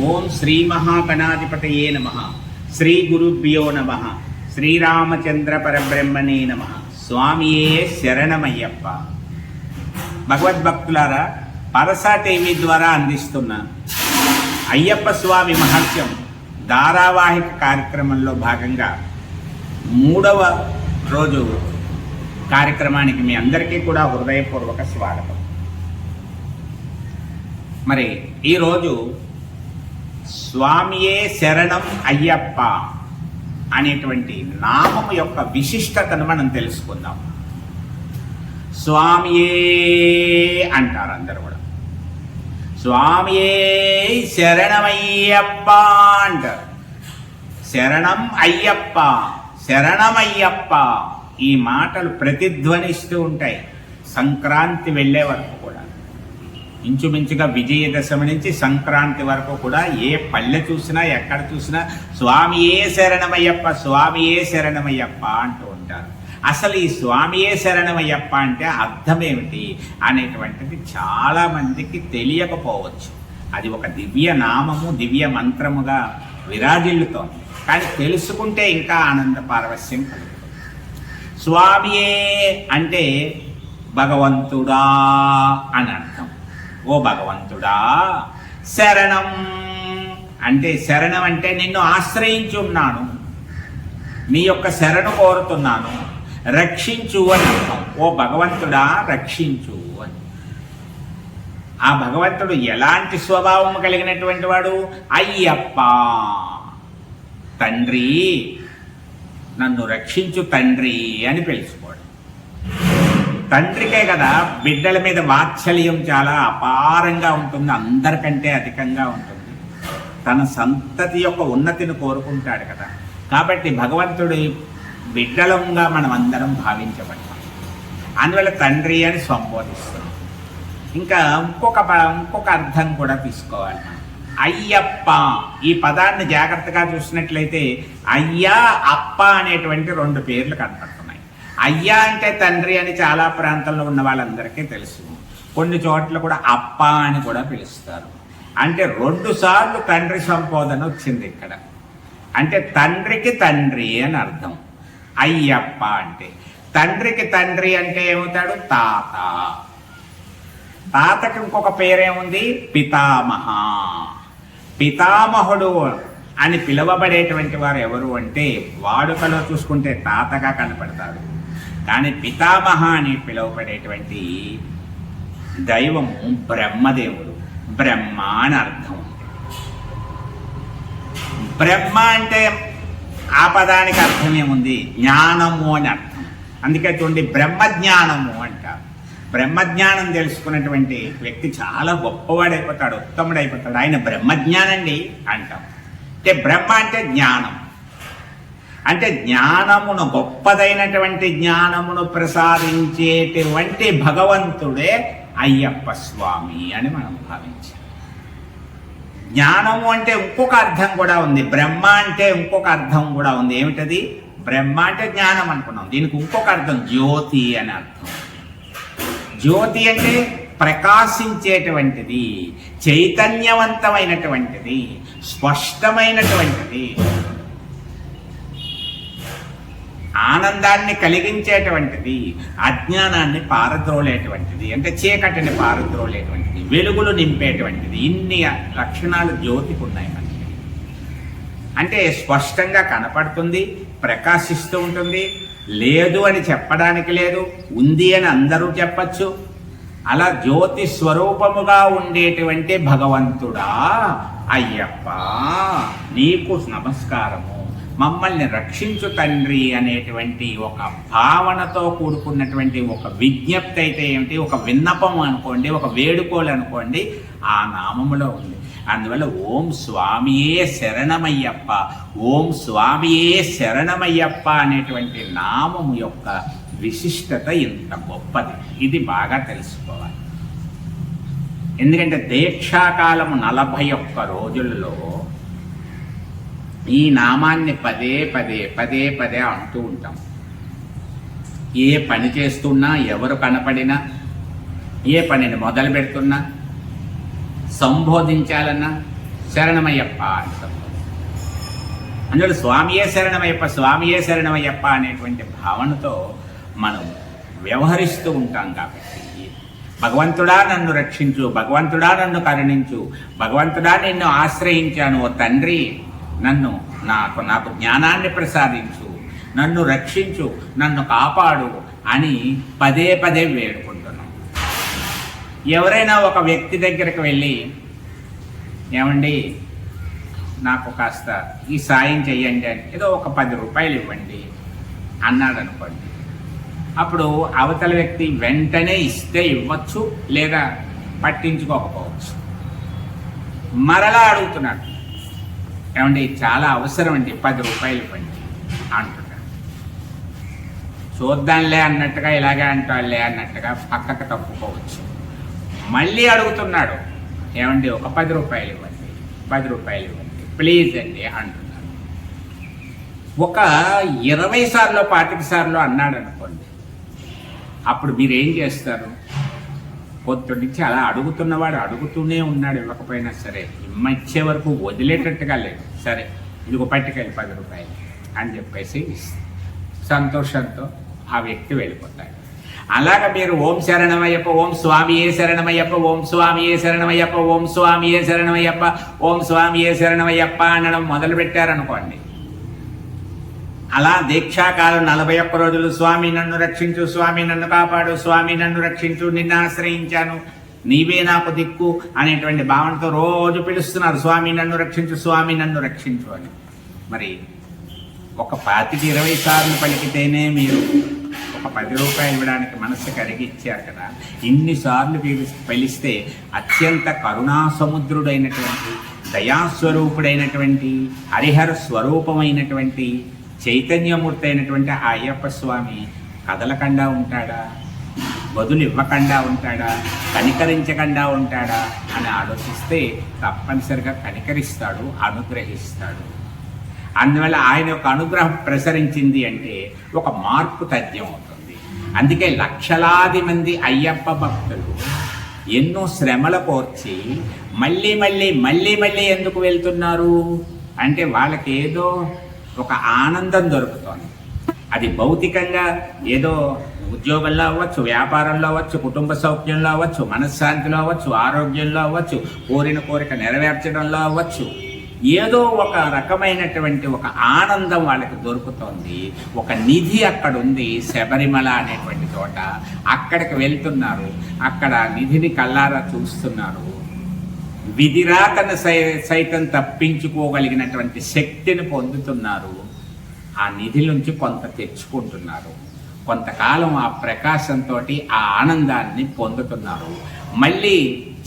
ఓం శ్రీ మహాగణాధిపతయే నమ. శ్రీ గురుభ్యో నమ. శ్రీరామచంద్ర పరబ్రహ్మణే నమ. స్వామియే శరణమయ్యప్ప. భగవద్భక్తులారా పరసా టీవీ ద్వారా అందిస్తున్న అయ్యప్ప స్వామి మహత్యం ధారావాహిక కార్యక్రమంలో భాగంగా మూడవ రోజు కార్యక్రమానికి మీ అందరికీ కూడా హృదయపూర్వక స్వాగతం. మరి ఈరోజు స్వామియే శరణం అయ్యప్ప అనేటువంటి నామం యొక్క విశిష్టతను మనం తెలుసుకుందాం. స్వామియే అంటారు అందరు కూడా. స్వామియే శరణమయ్యప్ప అంటారు. శరణం అయ్యప్ప శరణమయ్యప్ప ఈ మాటలు ప్రతిధ్వనిస్తూ ఉంటాయి. సంక్రాంతి వెళ్ళే వరకు కూడా. ఇంచుమించుగా విజయదశమి నుంచి సంక్రాంతి వరకు కూడా ఏ పల్లె చూసినా ఎక్కడ చూసినా స్వామియే శరణమయ్యప్ప స్వామియే శరణమయ్యప్ప అంటూ ఉంటారు. అసలు ఈ స్వామియే శరణమయ్యప్ప అంటే అర్థం ఏమిటి అనేటువంటిది చాలా మందికి తెలియకపోవచ్చు. అది ఒక దివ్య నామము దివ్య మంత్రముగా విరాజిల్లుతోంది. కానీ తెలుసుకుంటే ఇంకా ఆనంద పారవస్యం కలుగుతుంది. స్వామియే అంటే భగవంతుడా అని అర్థం. ఓ భగవంతుడా శరణం. అంటే శరణం అంటే నిన్ను ఆశ్రయించి ఉన్నాను నీ యొక్క శరణు కోరుతున్నాను. రక్షించు అని అర్థం. ఓ భగవంతుడా రక్షించు అని. ఆ భగవంతుడు ఎలాంటి స్వభావం కలిగినటువంటి వాడు? అయ్యప్ప. తండ్రి నన్ను రక్షించు తండ్రి అని పిలుచు తండ్రికే కదా బిడ్డల మీద వాత్సల్యం చాలా అపారంగా ఉంటుంది అందరికంటే అధికంగా ఉంటుంది. తన సంతతి యొక్క ఉన్నతిని కోరుకుంటాడు కదా. కాబట్టి భగవంతుడి బిడ్డలంగా మనం అందరం భావించబడతాం. అందువల్ల తండ్రి అని సంబోధిస్తాం. ఇంకా ఇంకొక ప- ఇంకొక అర్థం కూడా తీసుకోవాలి అయ్యప్ప ఈ పదాన్ని జాగ్రత్తగా చూసినట్లయితే అయ్యా అప్ప అనేటువంటి రెండు పేర్లు కనపడతాం అయ్యా అంటే తండ్రి అని చాలా ప్రాంతాల్లో ఉన్న వాళ్ళందరికీ తెలుసు. కొన్ని చోట్ల కూడా అప్ప అని కూడా పిలుస్తారు. అంటే రెండు సార్లు తండ్రి సంబోధన వచ్చింది ఇక్కడ. అంటే తండ్రికి తండ్రి అని అర్థం. అయ్యప్ప అంటే. తండ్రికి తండ్రి అంటే ఏమవుతాడు? తాత. తాతకి ఇంకొక పేరేముంది? పితామహ. పితామహుడు అని పిలువబడేటువంటి వారు ఎవరు అంటే వాడుకలో చూసుకుంటే తాతగా కనపడతాడు. కానీ పితామహ అని పిలువబడేటువంటి దైవము బ్రహ్మదేవుడు. బ్రహ్మ అని అర్థం బ్రహ్మ అంటే ఆ పదానికి అర్థమేముంది? జ్ఞానము అని అర్థం. అందుకే చూడండి బ్రహ్మజ్ఞానము అంటారు. బ్రహ్మజ్ఞానం తెలుసుకున్నటువంటి వ్యక్తి చాలా గొప్పవాడైపోతాడు ఉత్తముడైపోతాడు. ఆయన బ్రహ్మజ్ఞానండి అంటాం. అంటే బ్రహ్మ అంటే జ్ఞానం. అంటే జ్ఞానమును గొప్పదైనటువంటి జ్ఞానమును ప్రసాదించేటువంటి భగవంతుడే అయ్యప్ప స్వామి అని మనం భావించాం జ్ఞానము అంటే ఇంకొక అర్థం కూడా ఉంది. బ్రహ్మ అంటే ఇంకొక అర్థం కూడా ఉంది. ఏమిటది? బ్రహ్మ అంటే జ్ఞానం అనుకున్నాం. దీనికి ఇంకొక అర్థం జ్యోతి అని అర్థం. జ్యోతి అంటే ప్రకాశించేటువంటిది చైతన్యవంతమైనటువంటిది స్పష్టమైనటువంటిది ఆనందాన్ని కలిగించేటువంటిది అజ్ఞానాన్ని పారద్రోలేటువంటిది అంటే చీకటిని పారద్రోలేటువంటిది వెలుగులు నింపేటువంటిది ఇన్ని లక్షణాలు జ్యోతికి ఉన్నాయి మనకి అంటే స్పష్టంగా కనపడుతుంది ప్రకాశిస్తూ ఉంటుంది లేదు అని చెప్పడానికి లేదు ఉంది అని అందరూ చెప్పచ్చు. అలా జ్యోతి స్వరూపముగా ఉండేటువంటి భగవంతుడా అయ్యప్ప నీకు నమస్కారము. మమ్మల్ని రక్షించు తండ్రి అనేటువంటి ఒక భావనతో కూడుకున్నటువంటి ఒక విజ్ఞప్తి అయితే ఏమిటి? ఒక విన్నపం అనుకోండి ఒక వేడుకోలు అనుకోండి ఆ నామములో ఉంది. అందువల్ల ఓం స్వామియే శరణమయ్యప్ప ఓం స్వామియే శరణమయ్యప్ప అనేటువంటి నామము యొక్క విశిష్టత ఇంత గొప్పది. ఇది బాగా తెలుసుకోవాలి. ఎందుకంటే దీక్షాకాలము నలభై ఒక్క రోజులలో ఈ నామాన్ని పదే పదే పదే పదే అంటూ ఉంటాం. ఏ పని చేస్తున్నా ఎవరు కనపడినా ఏ పనిని మొదలు పెడుతున్నా సంబోధించాలన్నా శరణమయ్యప్ప అంటాం అందులో స్వామియే శరణమయ్యప్ప స్వామియే శరణమయ్యప్ప అనేటువంటి భావనతో మనం వ్యవహరిస్తూ ఉంటాం కాబట్టి భగవంతుడా నన్ను రక్షించు భగవంతుడా నన్ను కరుణించు భగవంతుడా నిన్ను ఆశ్రయించాను ఓ తండ్రి నన్ను నాకు నాకు జ్ఞానాన్ని ప్రసాదించు నన్ను రక్షించు నన్ను కాపాడు అని పదే పదే వేడుకుంటున్నాం. ఎవరైనా ఒక వ్యక్తి దగ్గరికి వెళ్ళి ఏమండి నాకు కాస్త ఈ సాయం చెయ్యండి అని ఏదో ఒక పది రూపాయలు ఇవ్వండి అన్నాడు అనుకోండి. అప్పుడు అవతల వ్యక్తి వెంటనే ఇస్తే ఇవ్వచ్చు లేదా పట్టించుకోకపోవచ్చు. మరలా అడుగుతున్నాడు ఏమంటే చాలా అవసరం అండి పది రూపాయలు ఇవ్వండి అంటున్నారు చూద్దాంలే అన్నట్టుగా ఇలాగే అంటాలే అన్నట్టుగా పక్కకు తప్పుకోవచ్చు. మళ్ళీ అడుగుతున్నాడు ఏమండి ఒక పది రూపాయలు ఇవ్వండి పది రూపాయలు ఇవ్వండి ప్లీజ్ అండి అంటున్నాడు ఒక ఇరవై సార్లు పాతిక సార్లు అన్నాడు అనుకోండి అప్పుడు మీరేం చేస్తారు? పొద్దు నుంచి అలా అడుగుతున్నవాడు అడుగుతూనే ఉన్నాడు ఇవ్వకపోయినా సరే. ఇమ్మ ఇచ్చే వరకు వదిలేటట్టుగా లేదు. సరే ఇదిగో పట్టుకెళ్ళి పది రూపాయలు అని చెప్పేసి సంతోషంతో ఆ వ్యక్తి వెళ్ళిపోతాడు. అలాగ మీరు ఓం శరణమయ్యప్ప ఓం స్వామి ఏ శరణమయ్యప్ప ఓం స్వామి ఏ శరణమయ్యప్ప ఓం స్వామి ఏ శరణమయ్యప్ప ఓం స్వామి ఏ శరణమయ్యప్ప అనడం మొదలు పెట్టారనుకోండి అలా దీక్షాకాలం నలభై ఒక్క రోజులు స్వామి నన్ను రక్షించు స్వామి నన్ను కాపాడు స్వామి నన్ను రక్షించు నిన్ను ఆశ్రయించాను. నీవే నాకు దిక్కు అనేటువంటి భావనతో రోజు పిలుస్తున్నారు. స్వామి నన్ను రక్షించు స్వామి నన్ను రక్షించు అని. మరి ఒక పాతికి ఇరవై సార్లు పలికితేనే మీరు ఒక పది రూపాయలు ఇవ్వడానికి మనసు కరిగిచ్చారు కదా. ఇన్నిసార్లు పిలిస్తే అత్యంత కరుణా సముద్రుడైనటువంటి దయాస్వరూపుడైనటువంటి హరిహర స్వరూపమైనటువంటి చైతన్యమూర్తి అయినటువంటి ఆ అయ్యప్ప స్వామి కదలకుండా ఉంటాడా? బదులు ఇవ్వకుండా ఉంటాడా? కనికరించకుండా ఉంటాడా? అని ఆలోచిస్తే తప్పనిసరిగా కనికరిస్తాడు అనుగ్రహిస్తాడు. అందువల్ల ఆయన యొక్క అనుగ్రహం ప్రసరించింది అంటే ఒక మార్పు తథ్యం అవుతుంది. అందుకే లక్షలాది మంది అయ్యప్ప భక్తులు ఎన్నో శ్రమల కోర్చి మళ్ళీ మళ్ళీ మళ్ళీ మళ్ళీ ఎందుకు వెళ్తున్నారు? అంటే వాళ్ళకి ఏదో ఒక ఆనందం దొరుకుతోంది. అది భౌతికంగా ఏదో ఉద్యోగంలో అవ్వచ్చు వ్యాపారంలో అవ్వచ్చు కుటుంబ సౌఖ్యంలో అవ్వచ్చు మనశ్శాంతిలో అవ్వచ్చు ఆరోగ్యంలో అవ్వచ్చు కోరిన కోరిక నెరవేర్చడంలో అవ్వచ్చు. ఏదో ఒక రకమైనటువంటి ఒక ఆనందం వాళ్ళకి దొరుకుతోంది. ఒక నిధి అక్కడ ఉంది శబరిమల అనేటువంటి చోట. అక్కడికి వెళ్తున్నారు. అక్కడ నిధిని కల్లారా చూస్తున్నారు. విధిరాతను సై సైతం తప్పించుకోగలిగినటువంటి శక్తిని పొందుతున్నారు. ఆ నిధి నుంచి కొంత తెచ్చుకుంటున్నారు. కొంతకాలం ఆ ప్రకాశంతో ఆ ఆనందాన్ని పొందుతున్నారు. మళ్ళీ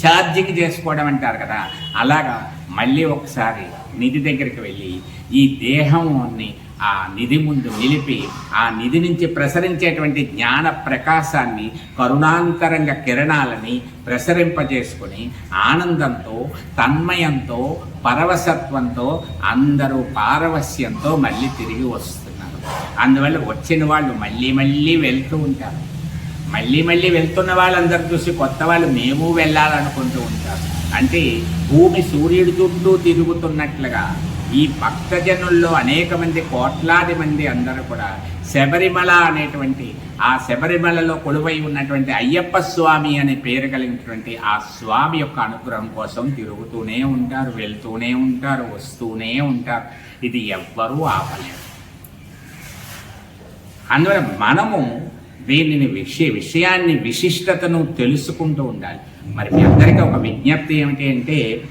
ఛార్జింగ్ చేసుకోవడం అంటారు కదా అలాగా మళ్ళీ ఒకసారి నిధి దగ్గరికి వెళ్ళి ఈ దేహాన్ని ఆ నిధి ముందు నిలిపి ఆ నిధి నుంచి ప్రసరించేటువంటి జ్ఞాన ప్రకాశాన్ని కరుణాంతరంగ కిరణాలని ప్రసరింపజేసుకొని ఆనందంతో తన్మయంతో పరవసత్వంతో అందరూ పారవస్యంతో మళ్ళీ తిరిగి వస్తున్నారు. అందువల్ల వచ్చిన వాళ్ళు మళ్ళీ మళ్ళీ వెళ్తూ ఉంటారు. మళ్ళీ మళ్ళీ వెళ్తున్న వాళ్ళందరూ చూసి కొత్త వాళ్ళు మేము వెళ్ళాలనుకుంటూ ఉంటారు. అంటే భూమి సూర్యుడి చుట్టూ తిరుగుతున్నట్లుగా ఈ భక్తజనుల్లో అనేక మంది కోట్లాది మంది అందరూ కూడా శబరిమల అనేటువంటి ఆ శబరిమలలో కొలువై ఉన్నటువంటి అయ్యప్ప స్వామి అనే పేరు కలిగినటువంటి ఆ స్వామి యొక్క అనుగ్రహం కోసం తిరుగుతూనే ఉంటారు వెళ్తూనే ఉంటారు వస్తూనే ఉంటారు. ఇది ఎవ్వరూ ఆపలేరు. అందువల్ల మనము దీనిని విషయ విషయాన్ని విశిష్టతను తెలుసుకుంటూ ఉండాలి. మరి మీ అందరికీ ఒక విజ్ఞప్తి ఏమిటి అంటే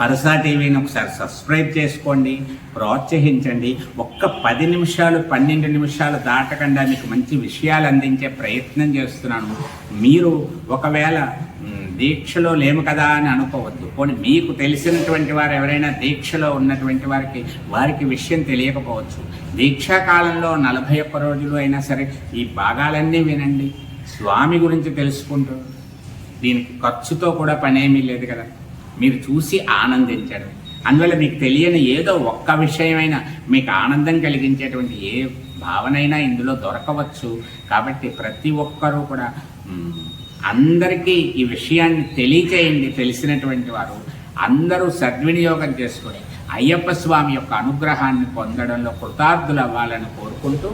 పరసా టీవీని ఒకసారి సబ్స్క్రైబ్ చేసుకోండి ప్రోత్సహించండి. ఒక్క పది నిమిషాలు పన్నెండు నిమిషాలు దాటకుండా మీకు మంచి విషయాలు అందించే ప్రయత్నం చేస్తున్నాను. మీరు ఒకవేళ దీక్షలో లేము కదా అని అనుకోవద్దు. పోనీ మీకు తెలిసినటువంటి వారు ఎవరైనా దీక్షలో ఉన్నటువంటి వారికి వారికి విషయం తెలియకపోవచ్చు. దీక్షాకాలంలో నలభై ఒక్క రోజులు అయినా సరే ఈ భాగాలన్నీ వినండి. స్వామి గురించి తెలుసుకుంటూ దీనికి ఖర్చుతో కూడా పనేమీ లేదు కదా. మీరు చూసి ఆనందించడం అందువల్ల మీకు తెలియని ఏదో ఒక్క విషయమైనా మీకు ఆనందం కలిగించేటువంటి ఏ భావనైనా ఇందులో దొరకవచ్చు. కాబట్టి ప్రతి ఒక్కరూ కూడా అందరికీ ఈ విషయాన్ని తెలియచేయండి. తెలిసినటువంటి వారు అందరూ సద్వినియోగం చేసుకొని అయ్యప్ప స్వామి యొక్క అనుగ్రహాన్ని పొందడంలో కృతార్థులు అవ్వాలని కోరుకుంటూ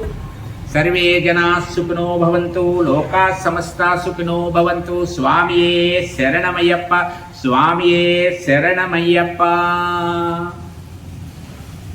సర్వే జనా సుఖినో భవంతు లోకా సమస్తా సుఖినో భవంతు స్వామియే శరణమయ్యప్ప స్వామియే శరణమయ్యప్ప